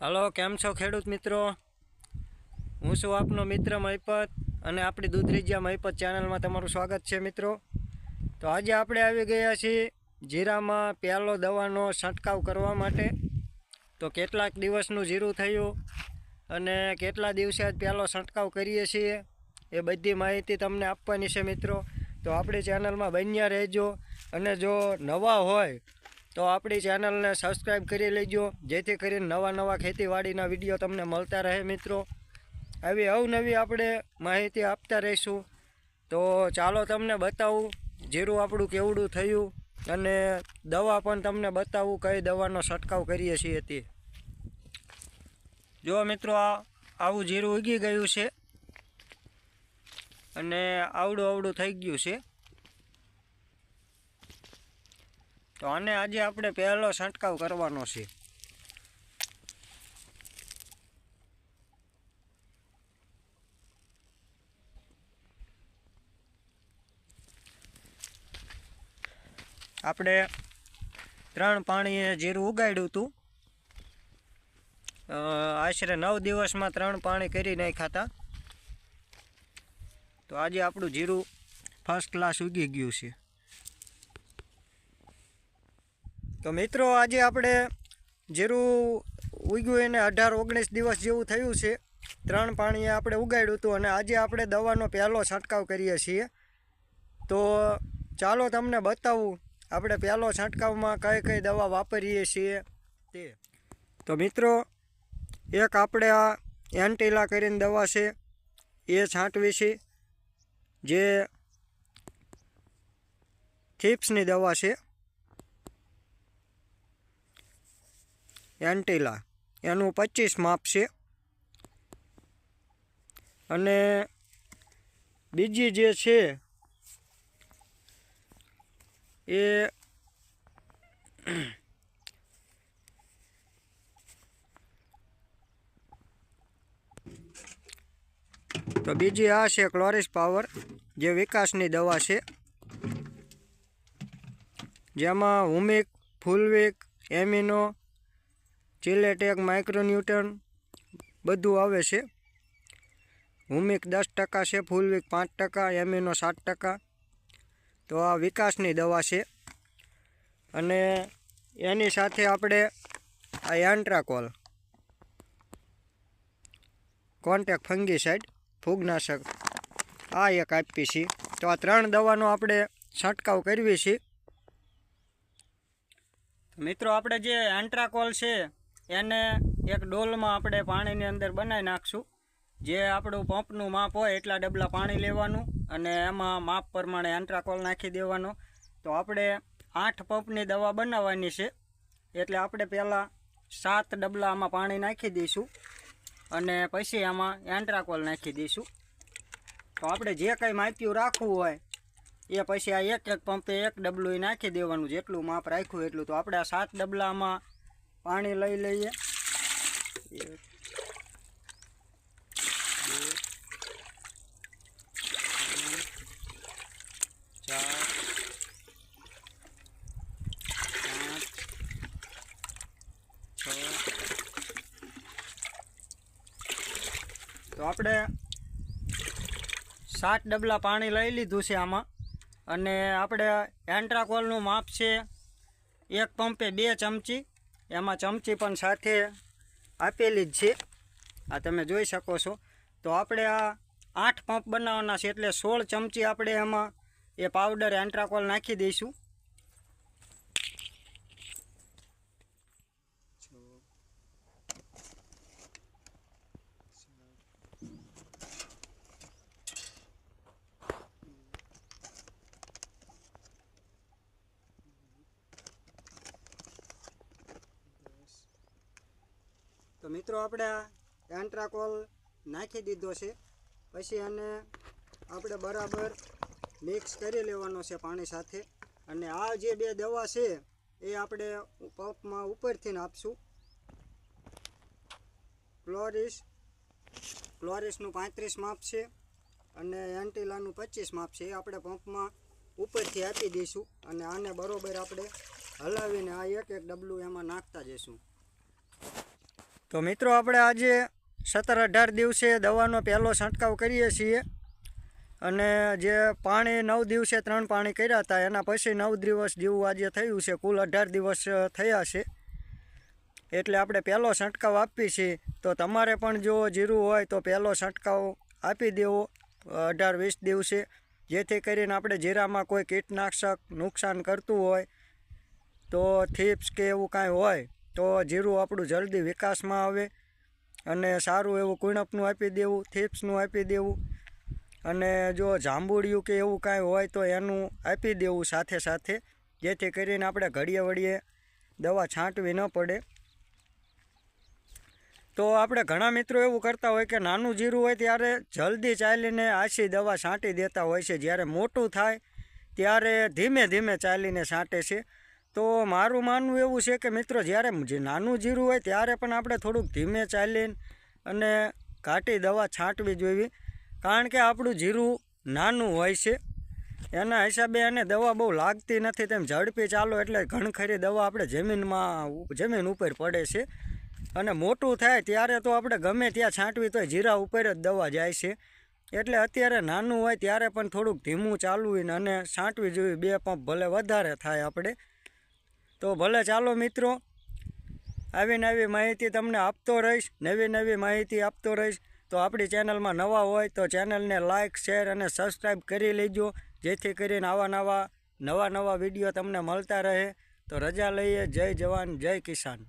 Hello, કેમ છો ખેડૂત મિત્રો? હું છું આપનો મિત્ર મહિપત અને આપણી દૂધરીજિયા મહિપત ચેનલમાં તમારું સ્વાગત છે મિત્રો. તો આજે આપણે આવી ગયા છીએ જીરામાં પહેલો દવાનો છંટકાવ કરવા માટે. તો કેટલાક દિવસનું જીરું થયું અને કેટલા દિવસે જ પહેલો છંટકાવ કરીએ છીએ એ બધી માહિતી તમને આપવાની છે મિત્રો. તો આપણી ચેનલમાં બન્યા રહેજો અને જો નવા હોય તો આપણી ચેનલને સબસ્ક્રાઈબ કરી લેજો, જેથી કરીને નવા નવા ખેતીવાડીના વીડિયો તમને મળતા રહે મિત્રો. આવી અવનવી આપણે માહિતી આપતા રહીશું. તો ચાલો તમને બતાવું, જીરું આપણું કેવડું થયું અને દવા પણ તમને બતાવું કઈ દવાનો છંટકાવ કરીએ છીએ તે. જો મિત્રો, આ આવું જીરું ઉગી ગયું છે અને આવડું આવડું થઈ ગયું છે. તો આને આજે આપણે પહેલો છંટકાવ કરવાનો છે. આપણે ત્રણ પાણીએ જીરું ઉગાડ્યું હતું. આશરે નવ દિવસમાં ત્રણ પાણી કરી નાખ્યા હતા. તો આજે આપણું જીરું ફર્સ્ટ ક્લાસ ઉગી ગયું છે. તો મિત્રો, આજે આપણે જીરું ઉગ્યું એને અઢાર ઓગણીસ દિવસ જેવું થયું છે. ત્રણ પાણીએ આપણે ઉગાડ્યું હતું અને આજે આપણે દવાનો પહેલો છંટકાવ કરીએ છીએ. તો ચાલો તમને બતાવું, આપણે પહેલો છંટકાવમાં કઈ કઈ દવા વાપરીએ છીએ તે. તો મિત્રો, એક આપણે આ એન્ટીલા કરીને દવા છે, એ છાંટવી છે, જે થીપ્સની દવા છે. એન્ટીલા. એનું પચીસ માપ છે. અને બીજી જે છે, એ તો બીજી આ છે ક્લોરિસ પાવર, જે વિકાસની દવા છે. જેમાં હુમિક, ફૂલવિક, એમિનો ચિલેટેક માઇક્રોન્યુટન બધું આવે છે. હુમિક દસ ટકા છે ફૂલવિક પાંચ ટકા એમિનો સાત ટકા. તો આ વિકાસની દવા છે. અને એની સાથે આપણે આ એન્ટ્રાકોલ કોન્ટેક ફંગીસાઇડ ફૂગનાશક, આ એક આપી છે. તો આ ત્રણ દવાનો આપણે છંટકાવ કરવી છે. મિત્રો, આપણે જે એન્ટ્રાકોલ છે એને એક ડોલમાં આપણે પાણીની અંદર બનાવી નાખશું. જે આપણું પંપનું માપ હોય એટલા ડબલા પાણી લેવાનું અને એમાં માપ પ્રમાણે એન્ટ્રાકોલ નાખી દેવાનો. તો આપણે આઠ પંપની દવા બનાવવાની છે. એટલે આપણે પહેલાં સાત ડબલા આમાં પાણી નાખી દઈશું અને પછી આમાં એન્ટ્રાકોલ નાખી દઈશું. તો આપણે જે કંઈ માપ્યું રાખવું હોય એ પછી આ એક એક પંપે એક ડબલું નાખી દેવાનું. જેટલું માપ રાખ્યું એટલું. તો આપણે આ સાત ડબલામાં પાણી લઈ લઈએ. તો આપણે સાત ડબલા પાણી લઈ લીધું છે આમાં. અને આપણે એન્ટ્રાકોલનું માપ છે એક પંપે બે ચમચી. એમાં ચમચી પણ સાથે આપેલી જ છે. આ તમે જોઈ શકો છો. તો આપણે આ આઠ પંપ બનાવવાના છે એટલે સોળ ચમચી આપણે એમાં એ પાવડર એન્ટ્રાકોલ નાખી દઈશું. તો મિત્રો આપણે એન્ટ્રાકોલ નાખી દીધો છે. પછી એને આપણે બરાબર મિક્સ કરી લેવાનો છે પાણી સાથે. અને આ જે બે દવા છે, એ આપણે પંપમાં ઉપરથી આપશું ક્લોરિસ, ક્લોરિસનું પાંત્રીસ માપ છે અને એન્ટીલાનું પચીસ માપ છે. એ આપણે પંપમાં ઉપરથી આપી દઈશું અને આને બરોબર આપણે હલાવીને આ એક એક ડબલું એમાં નાખતા જઈશું. તો મિત્રો, આપણે આજે સત્તર અઢાર દિવસે દવાનો પહેલો છંટકાવ કરીએ છીએ. અને જે પાણી નવ દિવસે ત્રણ પાણી કર્યા હતા, એના પછી નવ દિવસ જેવું આજે થયું છે. કુલ અઢાર દિવસ થયા છે. એટલે આપણે પહેલો છંટકાવ આપીએ છીએ. તો તમારે પણ જો જીરું હોય તો પહેલો છંટકાવ આપી દેવો, અઢાર વીસ દિવસે. જેથી કરીને આપણે જીરામાં કોઈ કીટનાશક નુકસાન કરતું હોય, તો થીપ્સ કે એવું કાંઈ હોય તો જીરું આપણું જલ્દી વિકાસમાં આવે અને સારું એવું કુણપનું આપી દેવું, થીપ્સનું આપી દેવું અને જો જાંબુડિયું કે એવું કાંઈ હોય તો એનું આપી દેવું સાથે સાથે, જેથી કરીને આપણે ઘડીએ વળીએ દવા છાંટવી ન પડે. તો આપણે ઘણા મિત્રો એવું કરતા હોય કે નાનું જીરું હોય ત્યારે જલ્દી ચાલીને આછી દવા છાંટી દેતા હોય છે. જ્યારે મોટું થાય ત્યારે ધીમે ધીમે ચાલીને છાંટે છે. તો મારું માનવું એવું છે કે મિત્રો, જ્યારે જે નાનું જીરું હોય ત્યારે પણ આપણે થોડુંક ધીમે ચાલીને અને ઘાટી દવા છાંટવી જોઈએ. કારણ કે આપણું જીરું નાનું હોય છે. એના હિસાબે એને દવા બહુ લાગતી નથી. તેમ ઝડપી ચાલો એટલે ઘણખરી દવા આપણે જમીનમાં જમીન ઉપર પડે છે. અને મોટું થાય ત્યારે તો આપણે ગમે ત્યાં છાંટવી તો જીરા ઉપર જ દવા જાય છે. એટલે અત્યારે નાનું હોય ત્યારે પણ થોડુંક ધીમું ચાલવું અને છાંટવી જોઈએ. બે પંપ ભલે વધારે થાય આપણે. તો ભલે ચાલો મિત્રો આવી નવી માહિતી તમને આપતો રહીશ, નવી નવી માહિતી આપતો રહીશ. તો આપણી ચેનલમાં નવા હોય તો ચેનલને લાઇક શેર અને સબસ્ક્રાઈબ કરી લેજો, જેથી કરીને આવા નવા નવા નવા વીડિયો તમને મળતા રહે. તો રજા લઈએ. જય જવાન, જય કિસાન.